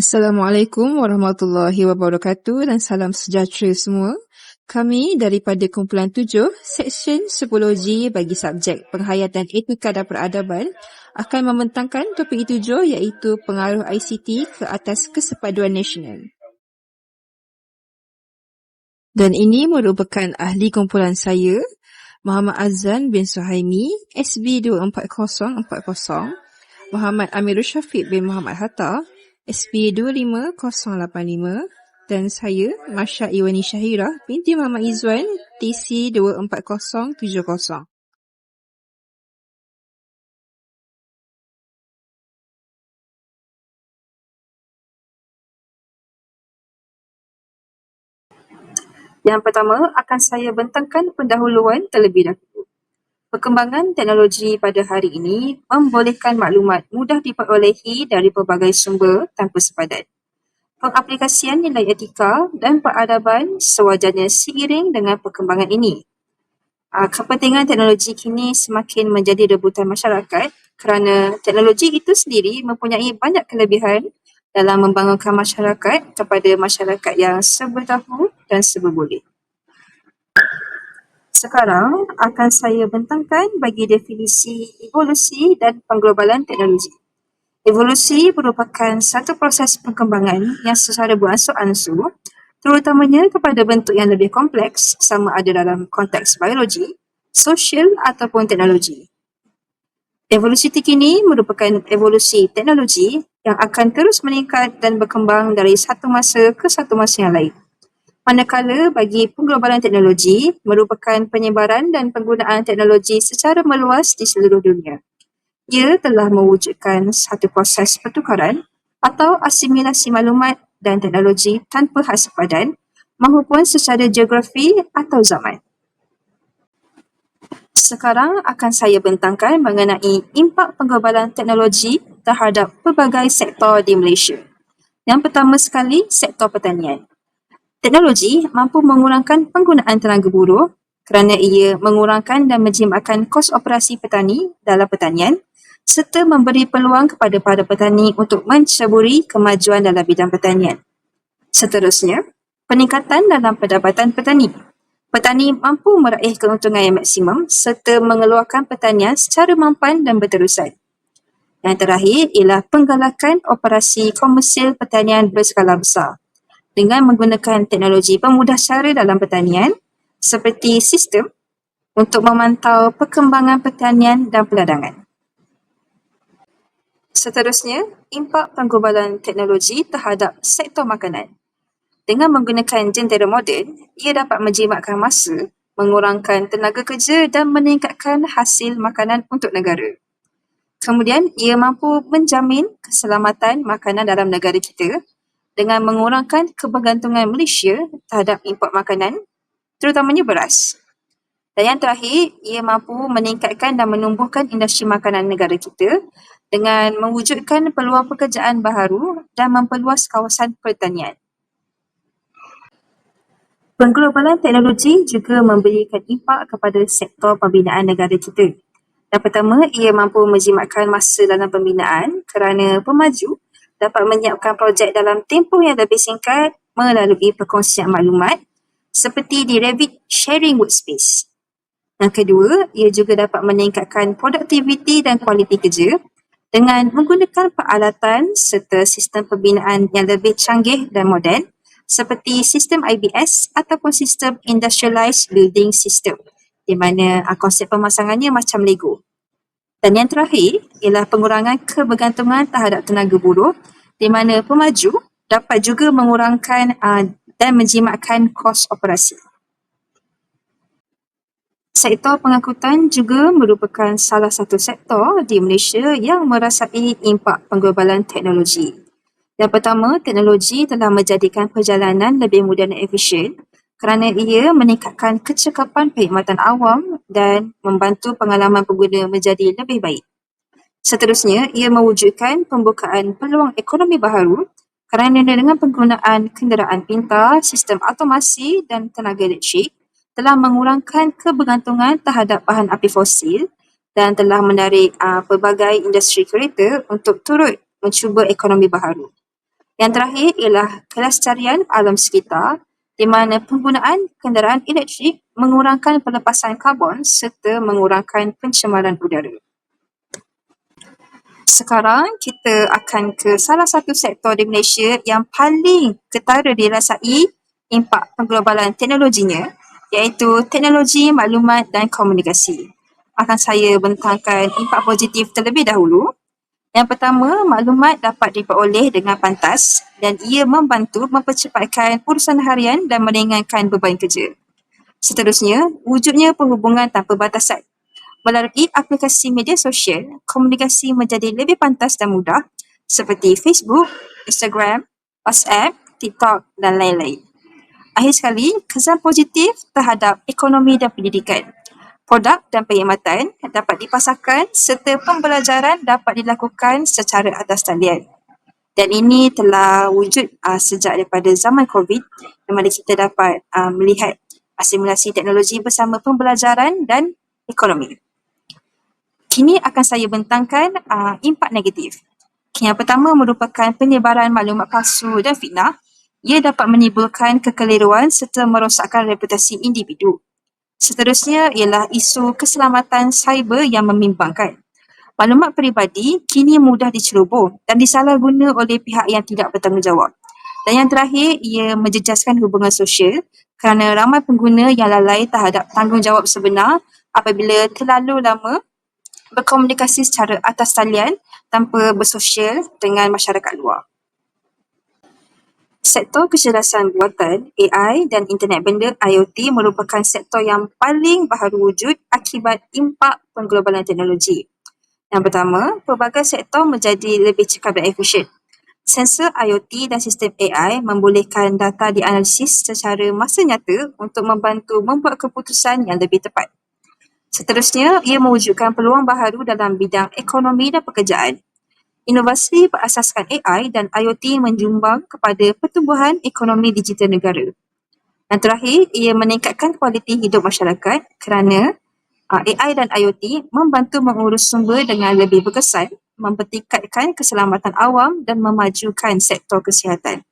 Assalamualaikum warahmatullahi wabarakatuh dan salam sejahtera semua. Kami daripada kumpulan tujuh, Seksyen Psikologi bagi subjek Penghayatan Etika dan Peradaban akan membentangkan topik tujuh iaitu pengaruh ICT ke atas kesepaduan nasional. Dan ini merupakan ahli kumpulan saya, Muhammad Azan bin Suhaimi, SB 24040, Muhammad Amirul Syafiq bin Muhammad Hatta, SB 25085 dan saya, Masya Iwani Syahira binti Muhammad Izzuan, TC 24070. Yang pertama, akan saya bentangkan pendahuluan terlebih dahulu. Perkembangan teknologi pada hari ini membolehkan maklumat mudah diperolehi dari pelbagai sumber tanpa sepadan pengaplikasian nilai etika dan peradaban sewajarnya seiring dengan perkembangan ini. Uh, kepentingan teknologi kini semakin menjadi rebutan masyarakat kerana teknologi itu sendiri mempunyai banyak kelebihan dalam membangunkan masyarakat kepada masyarakat yang tahu dan serba boleh. Sekarang akan saya bentangkan bagi definisi evolusi dan pengglobalan teknologi. Evolusi merupakan satu proses perkembangan yang secara beransur-ansur terutamanya kepada bentuk yang lebih kompleks sama ada dalam konteks biologi, sosial ataupun teknologi. Evolusi terkini merupakan evolusi teknologi yang akan terus meningkat dan berkembang dari satu masa ke satu masa yang lain. Manakala bagi pengglobalan teknologi merupakan penyebaran dan penggunaan teknologi secara meluas di seluruh dunia ia telah mewujudkan satu proses pertukaran atau asimilasi maklumat dan teknologi tanpa khas sepadan maupun secara geografi atau zaman. Sekarang akan saya bentangkan mengenai impak pengglobalan teknologi terhadap pelbagai sektor di Malaysia. Yang pertama sekali, sektor pertanian. Teknologi mampu mengurangkan penggunaan tenaga buruh kerana ia mengurangkan dan menjimatkan kos operasi petani dalam pertanian serta memberi peluang kepada para petani untuk menceburi kemajuan dalam bidang pertanian. Seterusnya, peningkatan dalam pendapatan petani. Petani mampu meraih keuntungan yang maksimum serta mengeluarkan pertanian secara mampan dan berterusan. Yang terakhir ialah penggalakan operasi komersil pertanian berskala besar dengan menggunakan teknologi pemudah cara dalam pertanian seperti sistem untuk memantau perkembangan pertanian dan peladangan. Seterusnya, impak penggubalan teknologi terhadap sektor makanan. Dengan menggunakan jentera moden, ia dapat menjimatkan masa, mengurangkan tenaga kerja dan meningkatkan hasil makanan untuk negara. Kemudian, ia mampu menjamin keselamatan makanan dalam negara kita dengan mengurangkan kebergantungan Malaysia terhadap import makanan, terutamanya beras. Dan yang terakhir, ia mampu meningkatkan dan menumbuhkan industri makanan negara kita dengan mewujudkan peluang pekerjaan baharu dan memperluas kawasan pertanian. Pengglobalan teknologi juga memberikan impak kepada sektor pembinaan negara kita. Yang pertama, ia mampu menjimatkan masa dalam pembinaan kerana pemaju dapat menyiapkan projek dalam tempoh yang lebih singkat melalui perkongsian maklumat seperti di Revit Sharing Workspace. Yang kedua, ia juga dapat meningkatkan produktiviti dan kualiti kerja dengan menggunakan peralatan serta sistem pembinaan yang lebih canggih dan moden seperti sistem IBS ataupun sistem Industrialized Building System di mana uh, konsep pemasangannya macam Lego. Dan yang terakhir ialah pengurangan kebergantungan terhadap tenaga buruh di mana pemaju dapat juga mengurangkan uh, dan menjimatkan kos operasi. Sektor pengangkutan juga merupakan salah satu sektor di Malaysia yang merasai impak pengglobalan teknologi. Yang pertama, teknologi telah menjadikan perjalanan lebih mudah dan efisien kerana ia meningkatkan kecekapan perkhidmatan awam dan membantu pengalaman pengguna menjadi lebih baik. Seterusnya, ia mewujudkan pembukaan peluang ekonomi baharu kerana dengan penggunaan kenderaan pintar, sistem automasi dan tenaga elektrik, telah mengurangkan kebergantungan terhadap bahan api fosil dan telah menarik uh, pelbagai industri kereta untuk turut mencuba ekonomi baharu. Yang terakhir ialah kelestarian alam sekitar di mana penggunaan kenderaan elektrik mengurangkan pelepasan karbon serta mengurangkan pencemaran udara. Sekarang kita akan ke salah satu sektor di Malaysia yang paling ketara dirasai impak pengglobalan teknologinya iaitu teknologi maklumat dan komunikasi. Akan saya bentangkan impak positif terlebih dahulu. Yang pertama, maklumat dapat diperoleh dengan pantas dan ia membantu mempercepatkan urusan harian dan meringankan beban kerja. Seterusnya, wujudnya perhubungan tanpa batasan. Melalui aplikasi media sosial, komunikasi menjadi lebih pantas dan mudah seperti Facebook, Instagram, WhatsApp, TikTok dan lain-lain. Akhir sekali, kesan positif terhadap ekonomi dan pendidikan produk dan perkhidmatan dapat dipasarkan serta pembelajaran dapat dilakukan secara atas talian. Dan ini telah wujud uh, sejak daripada zaman COVID di mana kita dapat uh, melihat asimilasi teknologi bersama pembelajaran dan ekonomi. Kini akan saya bentangkan uh, impak negatif. Yang pertama merupakan penyebaran maklumat palsu dan fitnah. Ia dapat menimbulkan kekeliruan serta merosakkan reputasi individu. Seterusnya ialah isu keselamatan cyber yang membimbangkan. Maklumat peribadi kini mudah dicelubur dan disalahguna oleh pihak yang tidak bertanggungjawab. Dan yang terakhir, ia menjejaskan hubungan sosial kerana ramai pengguna yang lalai terhadap tanggungjawab sebenar apabila terlalu lama berkomunikasi secara atas talian tanpa bersosial dengan masyarakat luar. Sektor kecerdasan buatan AI dan internet benda IoT merupakan sektor yang paling baharu wujud akibat impak pengglobalan teknologi. Yang pertama, pelbagai sektor menjadi lebih cepat dan efisien. Sensor IoT dan sistem AI membolehkan data dianalisis secara masa nyata untuk membantu membuat keputusan yang lebih tepat. Seterusnya, ia mewujudkan peluang baharu dalam bidang ekonomi dan pekerjaan Inovasi berasaskan AI dan IoT menjumbang kepada pertumbuhan ekonomi digital negara. Yang terakhir, ia meningkatkan kualiti hidup masyarakat kerana AI dan IoT membantu mengurus sumber dengan lebih berkesan, mempertingkatkan keselamatan awam dan memajukan sektor kesihatan.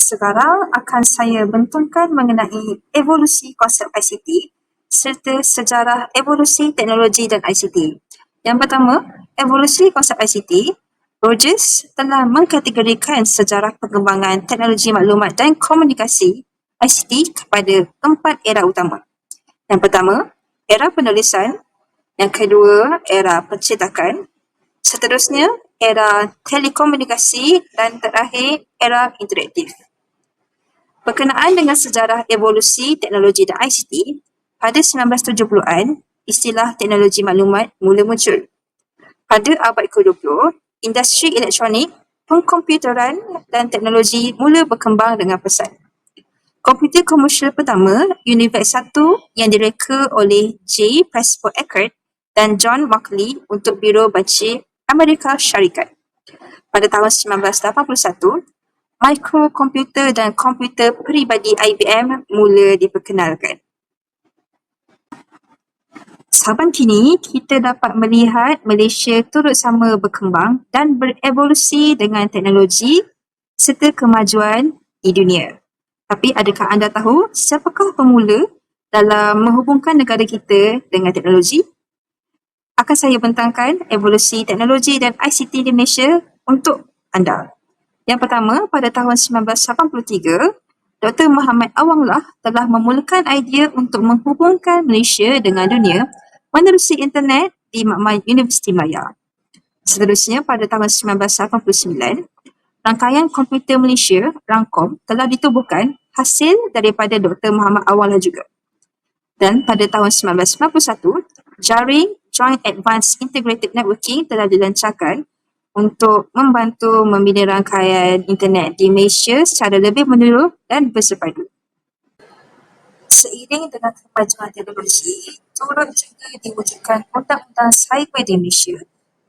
Sekarang akan saya bentangkan mengenai evolusi konsep ICT serta sejarah evolusi teknologi dan ICT. Yang pertama, evolusi konsep ICT, Rogers telah mengkategorikan sejarah perkembangan teknologi maklumat dan komunikasi ICT kepada empat era utama. Yang pertama, era penulisan. Yang kedua, era pencetakan. Seterusnya, era telekomunikasi dan terakhir, era interaktif. Berkenaan dengan sejarah evolusi teknologi dan ICT, pada 1970-an, istilah teknologi maklumat mula muncul. Pada abad ke-20, industri elektronik, pengkomputeran dan teknologi mula berkembang dengan pesat. Komputer komersial pertama, Univac 1 yang direka oleh J. Prescott Eckert dan John Markley untuk Biro Baca Amerika Syarikat. Pada tahun 1981, mikrokomputer dan komputer peribadi IBM mula diperkenalkan. Saban kini, kita dapat melihat Malaysia turut sama berkembang dan berevolusi dengan teknologi serta kemajuan di dunia. Tapi adakah anda tahu siapakah pemula dalam menghubungkan negara kita dengan teknologi? Akan saya bentangkan evolusi teknologi dan ICT di Malaysia untuk anda. Yang pertama, pada tahun 1983, Dr. Muhammad Awanglah telah memulakan idea untuk menghubungkan Malaysia dengan dunia menerusi internet di Makmal Universiti Maya. Seterusnya pada tahun 1989, rangkaian komputer Malaysia, RANKOM, telah ditubuhkan hasil daripada Dr. Muhammad Awal juga. Dan pada tahun 1991, jaring Joint Advanced Integrated Networking telah dilancarkan untuk membantu membina rangkaian internet di Malaysia secara lebih menyeluruh dan bersepadu. Seiring dengan kemajuan teknologi, turut juga diwujudkan undang-undang cyber di Malaysia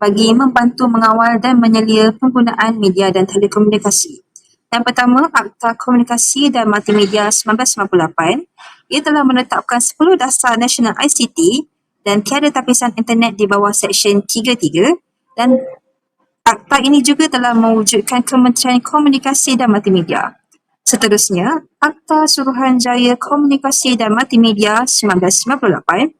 bagi membantu mengawal dan menyelia penggunaan media dan telekomunikasi. Yang pertama, Akta Komunikasi dan Multimedia 1998, ia telah menetapkan 10 dasar nasional ICT dan tiada tapisan internet di bawah Seksyen 33 dan Akta ini juga telah mewujudkan Kementerian Komunikasi dan Multimedia. Seterusnya, Akta Suruhanjaya Komunikasi dan Multimedia 1998.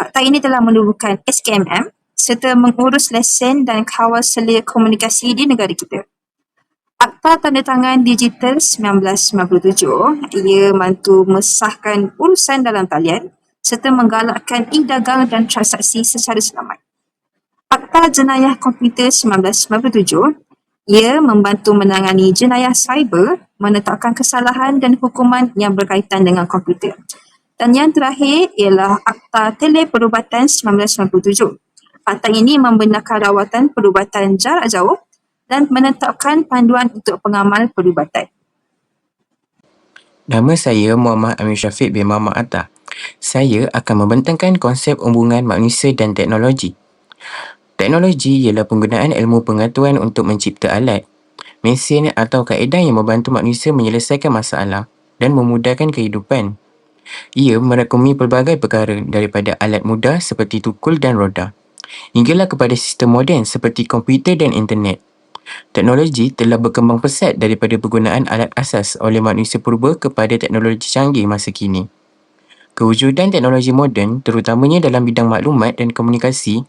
Akta ini telah menubuhkan SKMM serta mengurus lesen dan kawal selia komunikasi di negara kita. Akta Tandatangan Digital 1997, ia mampu mesahkan urusan dalam talian serta menggalakkan e-dagang dan transaksi secara selamat. Akta Jenayah Komputer 1997, ia membantu menangani jenayah cyber, menetapkan kesalahan dan hukuman yang berkaitan dengan komputer. Dan yang terakhir ialah Akta Teleperubatan 1997. Akta ini membenarkan rawatan perubatan jarak jauh dan menetapkan panduan untuk pengamal perubatan. Nama saya Muhammad Amir Syafiq bin Muhammad Atta. Saya akan membentangkan konsep hubungan manusia dan teknologi. Teknologi ialah penggunaan ilmu pengetahuan untuk mencipta alat, mesin atau kaedah yang membantu manusia menyelesaikan masalah dan memudahkan kehidupan. Ia merakumi pelbagai perkara daripada alat mudah seperti tukul dan roda hinggalah kepada sistem moden seperti komputer dan internet. Teknologi telah berkembang pesat daripada penggunaan alat asas oleh manusia purba kepada teknologi canggih masa kini. Kewujudan teknologi moden, terutamanya dalam bidang maklumat dan komunikasi,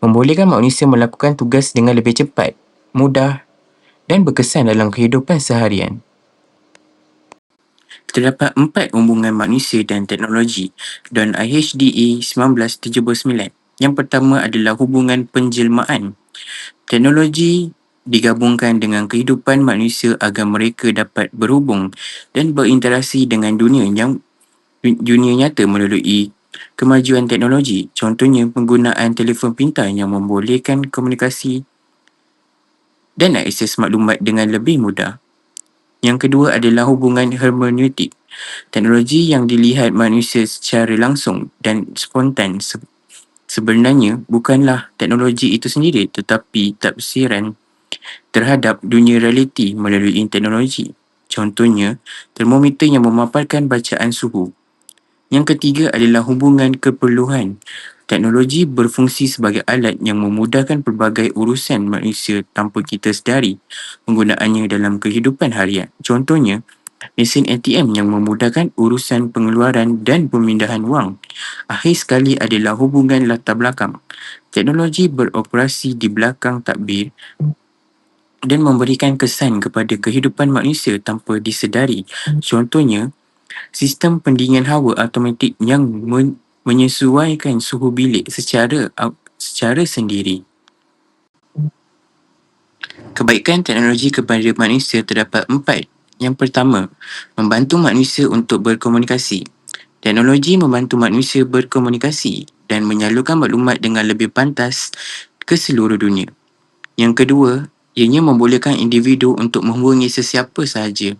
membolehkan manusia melakukan tugas dengan lebih cepat, mudah dan berkesan dalam kehidupan seharian. Terdapat empat hubungan manusia dan teknologi dan IHDE 1979. Yang pertama adalah hubungan penjelmaan. Teknologi digabungkan dengan kehidupan manusia agar mereka dapat berhubung dan berinteraksi dengan dunia yang dunia nyata melalui kemajuan teknologi. Contohnya penggunaan telefon pintar yang membolehkan komunikasi dan akses maklumat dengan lebih mudah. Yang kedua adalah hubungan hermeneutik. Teknologi yang dilihat manusia secara langsung dan spontan sebenarnya bukanlah teknologi itu sendiri tetapi tafsiran terhadap dunia realiti melalui teknologi. Contohnya, termometer yang memaparkan bacaan suhu. Yang ketiga adalah hubungan keperluan. Teknologi berfungsi sebagai alat yang memudahkan pelbagai urusan manusia tanpa kita sedari penggunaannya dalam kehidupan harian. Contohnya, mesin ATM yang memudahkan urusan pengeluaran dan pemindahan wang. Akhir sekali adalah hubungan latar belakang. Teknologi beroperasi di belakang takbir dan memberikan kesan kepada kehidupan manusia tanpa disedari. Contohnya, sistem pendinginan hawa automatik yang men- menyesuaikan suhu bilik secara secara sendiri. Kebaikan teknologi kepada manusia terdapat empat yang pertama, membantu manusia untuk berkomunikasi. Teknologi membantu manusia berkomunikasi dan menyalurkan maklumat dengan lebih pantas ke seluruh dunia. Yang kedua, ianya membolehkan individu untuk menghubungi sesiapa sahaja.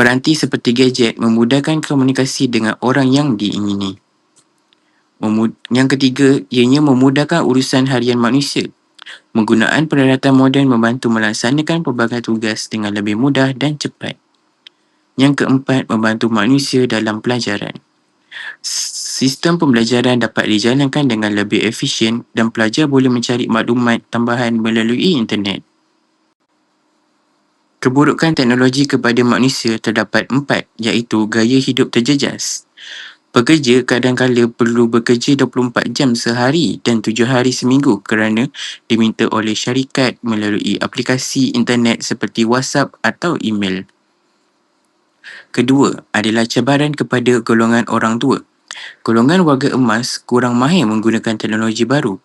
Peranti seperti gadget memudahkan komunikasi dengan orang yang diingini. Yang ketiga, ianya memudahkan urusan harian manusia Penggunaan peralatan moden membantu melaksanakan pelbagai tugas dengan lebih mudah dan cepat. Yang keempat, membantu manusia dalam pelajaran. Sistem pembelajaran dapat dijalankan dengan lebih efisien dan pelajar boleh mencari maklumat tambahan melalui internet. Keburukan teknologi kepada manusia terdapat empat iaitu gaya hidup terjejas, Pekerja kadang-kala perlu bekerja 24 jam sehari dan 7 hari seminggu kerana diminta oleh syarikat melalui aplikasi internet seperti WhatsApp atau email. Kedua adalah cabaran kepada golongan orang tua. Golongan warga emas kurang mahir menggunakan teknologi baru.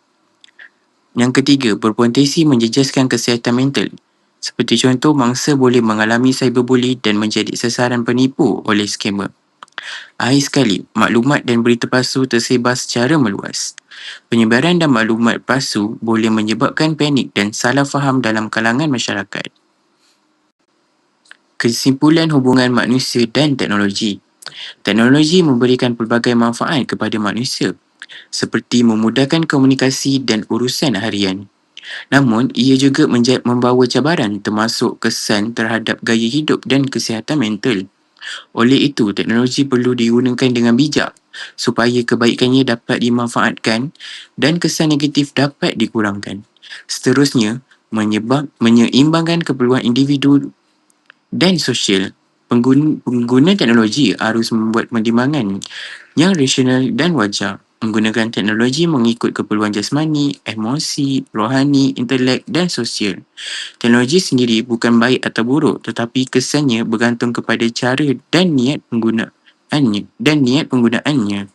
Yang ketiga, berpotensi menjejaskan kesihatan mental. Seperti contoh, mangsa boleh mengalami cyberbully dan menjadi sasaran penipu oleh skamer. Akhir sekali, maklumat dan berita palsu tersebar secara meluas. Penyebaran dan maklumat palsu boleh menyebabkan panik dan salah faham dalam kalangan masyarakat. Kesimpulan hubungan manusia dan teknologi. Teknologi memberikan pelbagai manfaat kepada manusia seperti memudahkan komunikasi dan urusan harian. Namun, ia juga membawa cabaran termasuk kesan terhadap gaya hidup dan kesihatan mental. Oleh itu, teknologi perlu digunakan dengan bijak supaya kebaikannya dapat dimanfaatkan dan kesan negatif dapat dikurangkan. Seterusnya, menyebab, menyeimbangkan keperluan individu dan sosial. Pengguna, pengguna teknologi harus membuat pertimbangan yang rasional dan wajar. Menggunakan teknologi mengikut keperluan jasmani, emosi, rohani, intelek dan sosial. Teknologi sendiri bukan baik atau buruk tetapi kesannya bergantung kepada cara dan niat penggunaannya dan niat penggunaannya.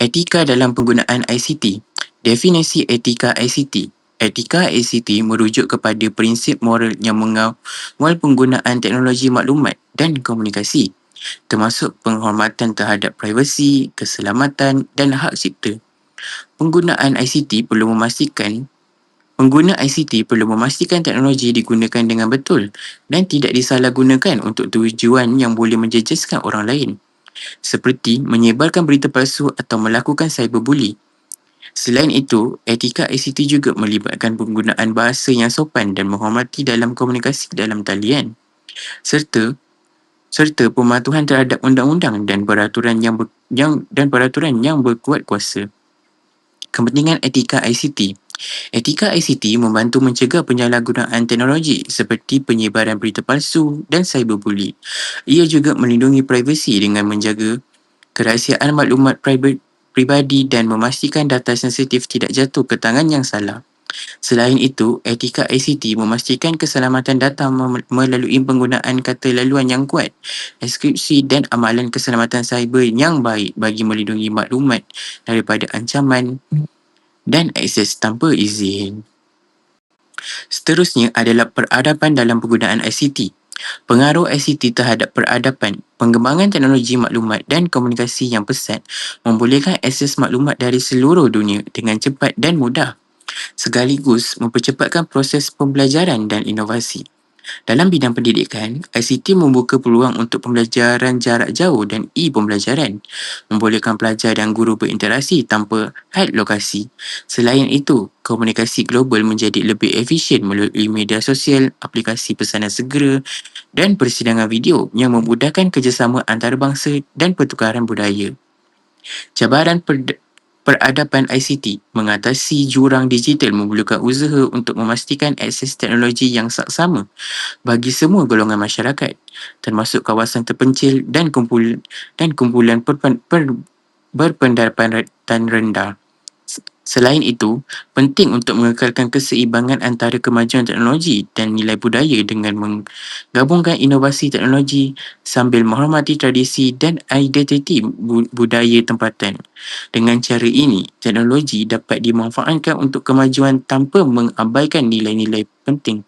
Etika dalam penggunaan ICT. Definisi etika ICT. Etika ICT merujuk kepada prinsip moral yang mengawal penggunaan teknologi maklumat dan komunikasi termasuk penghormatan terhadap privasi, keselamatan dan hak cipta. Penggunaan ICT perlu memastikan Pengguna ICT perlu memastikan teknologi digunakan dengan betul dan tidak disalahgunakan untuk tujuan yang boleh menjejaskan orang lain seperti menyebarkan berita palsu atau melakukan cyberbully. Selain itu, etika ICT juga melibatkan penggunaan bahasa yang sopan dan menghormati dalam komunikasi dalam talian serta serta pematuhan terhadap undang-undang dan peraturan yang, ber, yang dan peraturan yang berkuat kuasa. Kepentingan etika ICT Etika ICT membantu mencegah penyalahgunaan teknologi seperti penyebaran berita palsu dan cyberbully. Ia juga melindungi privasi dengan menjaga kerahsiaan maklumat pribadi dan memastikan data sensitif tidak jatuh ke tangan yang salah. Selain itu, etika ICT memastikan keselamatan data melalui penggunaan kata laluan yang kuat, deskripsi dan amalan keselamatan cyber yang baik bagi melindungi maklumat daripada ancaman dan akses tanpa izin. Seterusnya adalah peradaban dalam penggunaan ICT. Pengaruh ICT terhadap peradaban, pengembangan teknologi maklumat dan komunikasi yang pesat membolehkan akses maklumat dari seluruh dunia dengan cepat dan mudah sekaligus mempercepatkan proses pembelajaran dan inovasi. Dalam bidang pendidikan, ICT membuka peluang untuk pembelajaran jarak jauh dan e-pembelajaran, membolehkan pelajar dan guru berinteraksi tanpa had lokasi. Selain itu, komunikasi global menjadi lebih efisien melalui media sosial, aplikasi pesanan segera dan persidangan video yang memudahkan kerjasama antarabangsa dan pertukaran budaya. Cabaran per- peradaban ICT mengatasi jurang digital memerlukan usaha untuk memastikan akses teknologi yang saksama bagi semua golongan masyarakat termasuk kawasan terpencil dan kumpul dan kumpulan perpen, per, berpendapatan rendah. Selain itu, penting untuk mengekalkan keseimbangan antara kemajuan teknologi dan nilai budaya dengan menggabungkan inovasi teknologi sambil menghormati tradisi dan identiti budaya tempatan. Dengan cara ini, teknologi dapat dimanfaatkan untuk kemajuan tanpa mengabaikan nilai-nilai penting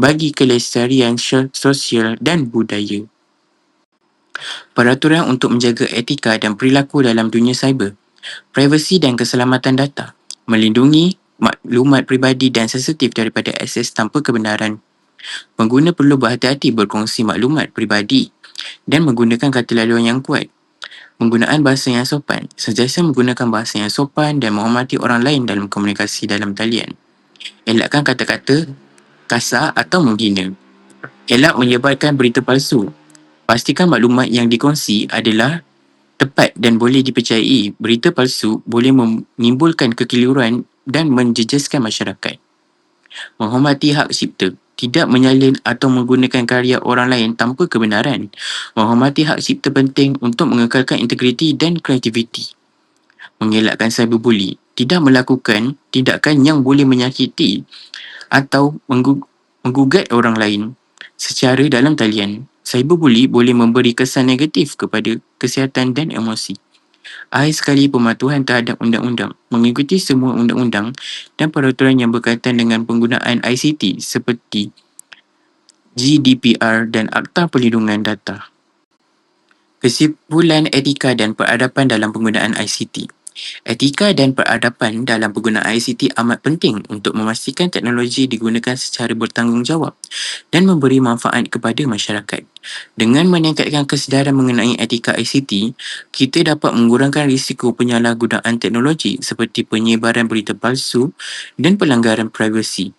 bagi kelestarian sosial dan budaya. Peraturan untuk menjaga etika dan perilaku dalam dunia cyber privasi dan keselamatan data, melindungi maklumat pribadi dan sensitif daripada akses tanpa kebenaran. Pengguna perlu berhati-hati berkongsi maklumat pribadi dan menggunakan kata laluan yang kuat. Penggunaan bahasa yang sopan. Sentiasa menggunakan bahasa yang sopan dan menghormati orang lain dalam komunikasi dalam talian. Elakkan kata-kata kasar atau menghina. Elak menyebarkan berita palsu. Pastikan maklumat yang dikongsi adalah tepat dan boleh dipercayai, berita palsu boleh menimbulkan kekeliruan dan menjejaskan masyarakat. Menghormati hak cipta, tidak menyalin atau menggunakan karya orang lain tanpa kebenaran. Menghormati hak cipta penting untuk mengekalkan integriti dan kreativiti. Mengelakkan cyberbully, tidak melakukan tindakan yang boleh menyakiti atau menggugat orang lain secara dalam talian. Cyberbully boleh memberi kesan negatif kepada kesihatan dan emosi. Akhir sekali pematuhan terhadap undang-undang mengikuti semua undang-undang dan peraturan yang berkaitan dengan penggunaan ICT seperti GDPR dan Akta Perlindungan Data. Kesimpulan etika dan peradaban dalam penggunaan ICT. Etika dan peradaban dalam penggunaan ICT amat penting untuk memastikan teknologi digunakan secara bertanggungjawab dan memberi manfaat kepada masyarakat. Dengan meningkatkan kesedaran mengenai etika ICT, kita dapat mengurangkan risiko penyalahgunaan teknologi seperti penyebaran berita palsu dan pelanggaran privasi.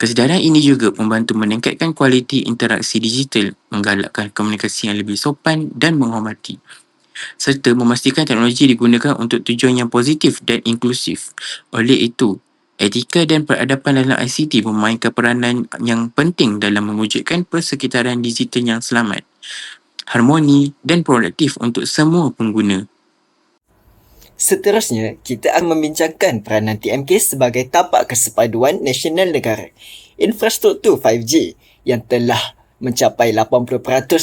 Kesedaran ini juga membantu meningkatkan kualiti interaksi digital, menggalakkan komunikasi yang lebih sopan dan menghormati serta memastikan teknologi digunakan untuk tujuan yang positif dan inklusif. Oleh itu, Etika dan peradaban dalam ICT memainkan peranan yang penting dalam mewujudkan persekitaran digital yang selamat, harmoni dan produktif untuk semua pengguna. Seterusnya, kita akan membincangkan peranan TMK sebagai tapak kesepaduan nasional negara. Infrastruktur 5G yang telah mencapai 80%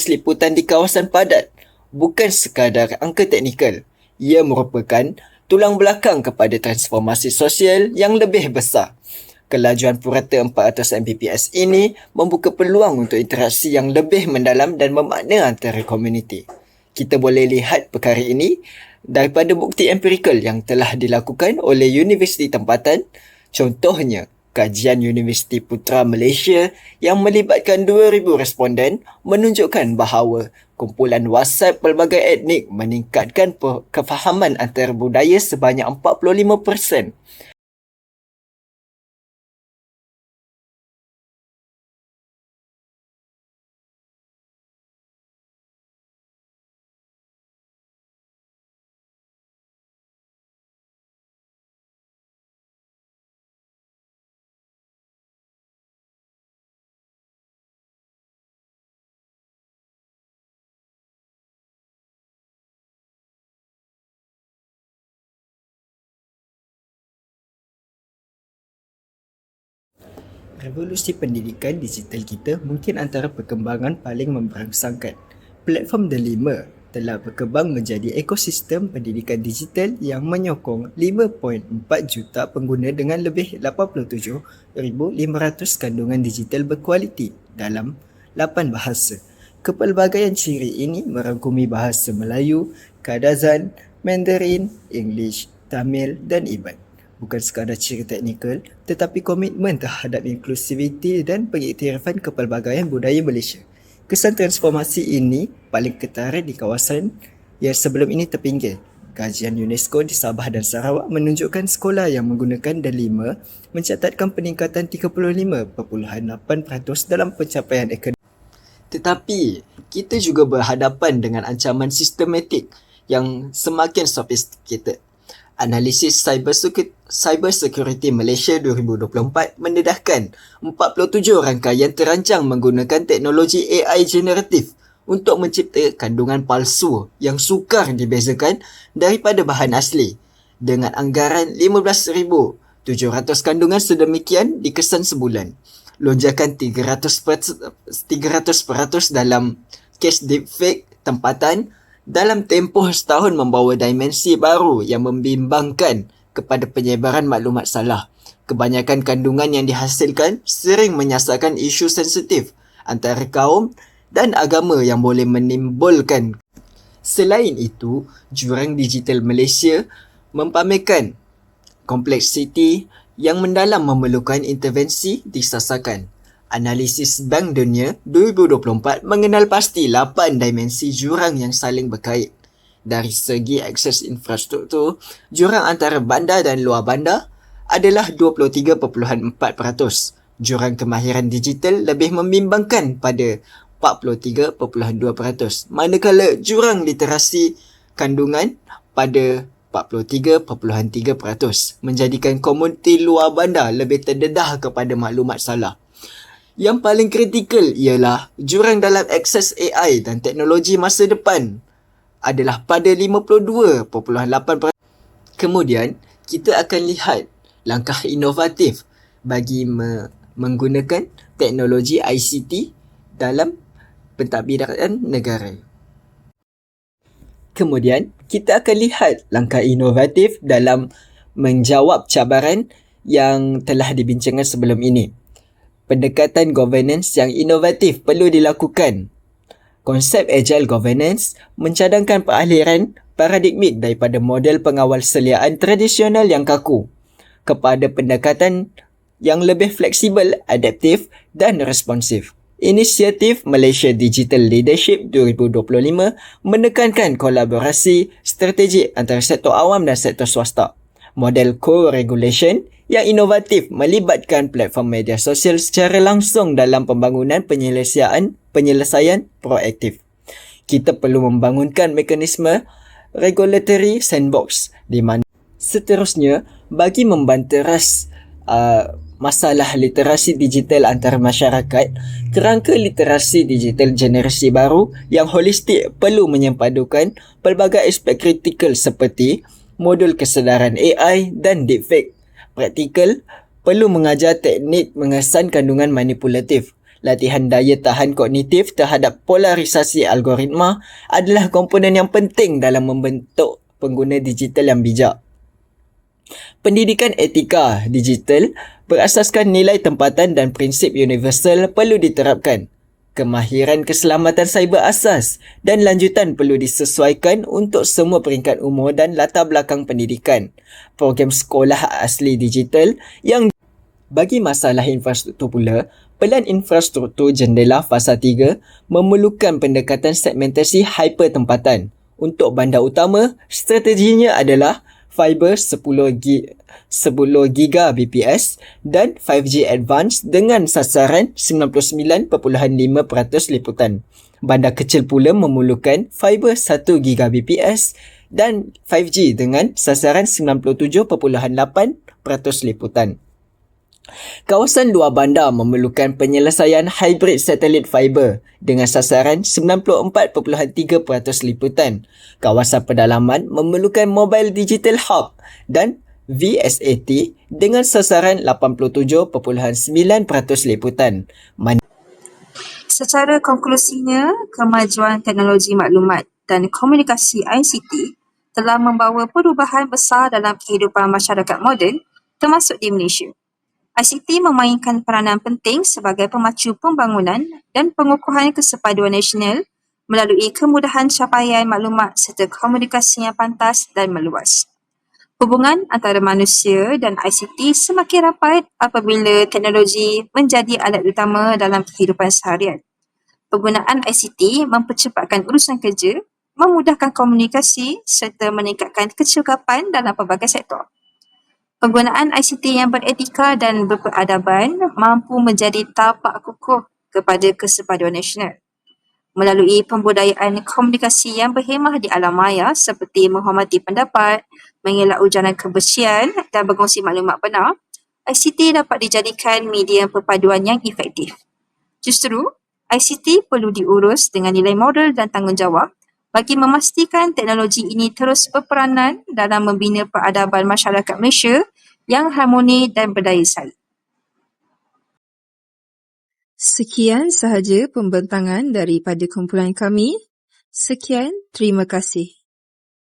liputan di kawasan padat bukan sekadar angka teknikal. Ia merupakan tulang belakang kepada transformasi sosial yang lebih besar. Kelajuan purata 400 Mbps ini membuka peluang untuk interaksi yang lebih mendalam dan memakna antara komuniti. Kita boleh lihat perkara ini daripada bukti empirikal yang telah dilakukan oleh universiti tempatan, contohnya kajian Universiti Putra Malaysia yang melibatkan 2,000 responden menunjukkan bahawa kumpulan WhatsApp pelbagai etnik meningkatkan kefahaman antara budaya sebanyak 45%. Revolusi pendidikan digital kita mungkin antara perkembangan paling memberangsangkan. Platform Delima telah berkembang menjadi ekosistem pendidikan digital yang menyokong 5.4 juta pengguna dengan lebih 87,500 kandungan digital berkualiti dalam 8 bahasa. Kepelbagaian ciri ini merangkumi bahasa Melayu, Kadazan, Mandarin, English, Tamil dan Iban bukan sekadar ciri teknikal tetapi komitmen terhadap inklusiviti dan pengiktirafan kepelbagaian budaya Malaysia. Kesan transformasi ini paling ketara di kawasan yang sebelum ini terpinggir. Kajian UNESCO di Sabah dan Sarawak menunjukkan sekolah yang menggunakan D5 mencatatkan peningkatan 35.8% dalam pencapaian akademik. Tetapi, kita juga berhadapan dengan ancaman sistematik yang semakin sophisticated Analisis Cyber Security, Malaysia 2024 mendedahkan 47 rangkaian terancang menggunakan teknologi AI generatif untuk mencipta kandungan palsu yang sukar dibezakan daripada bahan asli dengan anggaran 15,700 kandungan sedemikian dikesan sebulan. Lonjakan 300%, 300% dalam kes deepfake tempatan dalam tempoh setahun membawa dimensi baru yang membimbangkan kepada penyebaran maklumat salah. Kebanyakan kandungan yang dihasilkan sering menyasarkan isu sensitif antara kaum dan agama yang boleh menimbulkan. Selain itu, jurang digital Malaysia mempamerkan kompleksiti yang mendalam memerlukan intervensi disasarkan. Analisis Bank Dunia 2024 mengenal pasti 8 dimensi jurang yang saling berkait. Dari segi akses infrastruktur, jurang antara bandar dan luar bandar adalah 23.4%. Jurang kemahiran digital lebih membimbangkan pada 43.2%. Manakala jurang literasi kandungan pada 43.3% menjadikan komuniti luar bandar lebih terdedah kepada maklumat salah. Yang paling kritikal ialah jurang dalam akses AI dan teknologi masa depan adalah pada 52.8%. Kemudian, kita akan lihat langkah inovatif bagi me- menggunakan teknologi ICT dalam pentadbiran negara. Kemudian, kita akan lihat langkah inovatif dalam menjawab cabaran yang telah dibincangkan sebelum ini pendekatan governance yang inovatif perlu dilakukan. Konsep agile governance mencadangkan peralihan paradigmik daripada model pengawal seliaan tradisional yang kaku kepada pendekatan yang lebih fleksibel, adaptif dan responsif. Inisiatif Malaysia Digital Leadership 2025 menekankan kolaborasi strategik antara sektor awam dan sektor swasta. Model co-regulation yang inovatif melibatkan platform media sosial secara langsung dalam pembangunan penyelesaian penyelesaian proaktif. Kita perlu membangunkan mekanisme regulatory sandbox di mana seterusnya bagi membanteras uh, masalah literasi digital antara masyarakat, kerangka literasi digital generasi baru yang holistik perlu menyempadukan pelbagai aspek kritikal seperti modul kesedaran AI dan deepfake. Praktikal perlu mengajar teknik mengesan kandungan manipulatif. Latihan daya tahan kognitif terhadap polarisasi algoritma adalah komponen yang penting dalam membentuk pengguna digital yang bijak. Pendidikan etika digital berasaskan nilai tempatan dan prinsip universal perlu diterapkan. Kemahiran keselamatan cyber asas dan lanjutan perlu disesuaikan untuk semua peringkat umur dan latar belakang pendidikan. Program sekolah asli digital yang bagi masalah infrastruktur pula, pelan infrastruktur jendela fasa 3 memerlukan pendekatan segmentasi hypertempatan. Untuk bandar utama, strateginya adalah fiber 10 G 10 Gbps dan 5G Advanced dengan sasaran 99.5% liputan. Bandar kecil pula memerlukan fiber 1 Gbps dan 5G dengan sasaran 97.8% liputan. Kawasan luar bandar memerlukan penyelesaian hybrid satelit fiber dengan sasaran 94.3% liputan. Kawasan pedalaman memerlukan mobile digital hub dan VSAT dengan sasaran 87.9% liputan. Man- Secara konklusinya, kemajuan teknologi maklumat dan komunikasi ICT telah membawa perubahan besar dalam kehidupan masyarakat moden termasuk di Malaysia. ICT memainkan peranan penting sebagai pemacu pembangunan dan pengukuhan kesepaduan nasional melalui kemudahan capaian maklumat serta komunikasi yang pantas dan meluas. Hubungan antara manusia dan ICT semakin rapat apabila teknologi menjadi alat utama dalam kehidupan seharian. Penggunaan ICT mempercepatkan urusan kerja, memudahkan komunikasi serta meningkatkan kecekapan dalam pelbagai sektor. Penggunaan ICT yang beretika dan berperadaban mampu menjadi tapak kukuh kepada kesepaduan nasional. Melalui pembudayaan komunikasi yang berhemah di alam maya seperti menghormati pendapat, mengelak ujaran kebencian dan berkongsi maklumat benar, ICT dapat dijadikan media perpaduan yang efektif. Justru, ICT perlu diurus dengan nilai moral dan tanggungjawab bagi memastikan teknologi ini terus berperanan dalam membina peradaban masyarakat Malaysia yang harmoni dan berdaya saing. Sekian sahaja pembentangan daripada kumpulan kami. Sekian, terima kasih.